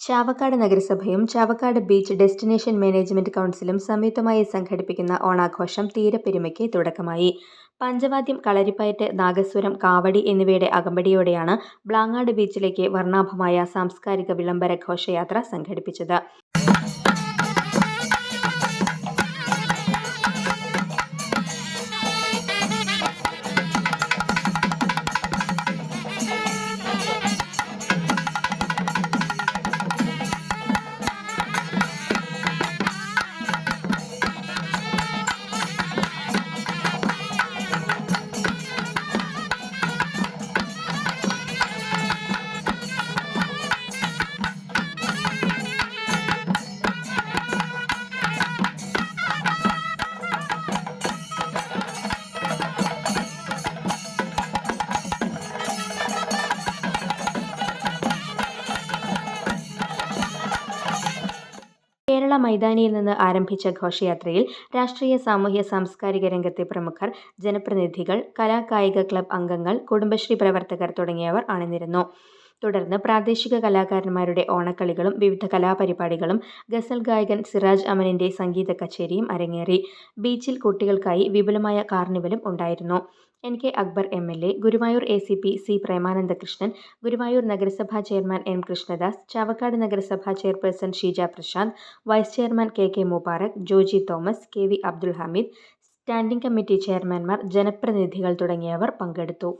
ചാവക്കാട് നഗരസഭയും Chavakkad beach destination management കൗൺസിലും സംയുക്തമായി സംഘടിപ്പിക്കുന്ന ഓണാഘോഷം തീരപ്പെരുമയ്ക്ക് തുടക്കമായി. പഞ്ചവാദ്യം കളരിപ്പയറ്റ് നാഗസ്വരം കാവടി എന്നിവയുടെ അകമ്പടിയോടെയാണ് ബ്ലാങ്ങാട് ബീച്ചിലേക്ക് വർണാഭമായ സാംസ്കാരിക വിളംബര ഘോഷയാത്ര സംഘടിപ്പിച്ചത്. കേരള മൈതാനിയിൽ നിന്ന് ആരംഭിച്ച ഘോഷയാത്രയിൽ രാഷ്ട്രീയ സാമൂഹ്യ സാംസ്കാരിക രംഗത്തെ പ്രമുഖർ ജനപ്രതിനിധികൾ കലാകായിക ക്ലബ് അംഗങ്ങൾ കുടുംബശ്രീ പ്രവർത്തകർ തുടങ്ങിയവർ അണിനിരന്നു. തുടർന്ന് പ്രാദേശിക കലാകാരന്മാരുടെ ഓണക്കളികളും വിവിധ കലാപരിപാടികളും ഗസൽ ഗായകൻ സിറാജ് അമനിന്റെ സംഗീത കച്ചേരിയും അരങ്ങേറി. ബീച്ചിൽ കുട്ടികൾക്കായി വിപുലമായ കാർണിവലും ഉണ്ടായിരുന്നു. N K Akbar M L A Guruvayur A C P C Premanandakrishnan Guruvayur നഗരസഭാ ചെയർമാൻ എം കൃഷ്ണദാസ് ചാവക്കാട് നഗരസഭാ chairperson Sheeja Prashanth vice chairman K K Mubarak Joji Thomas K V Abdul Hameed standing committee ചെയർമാൻമാർ ജനപ്രതിനിധികൾ തുടങ്ങിയവർ പങ്കെടുത്തു.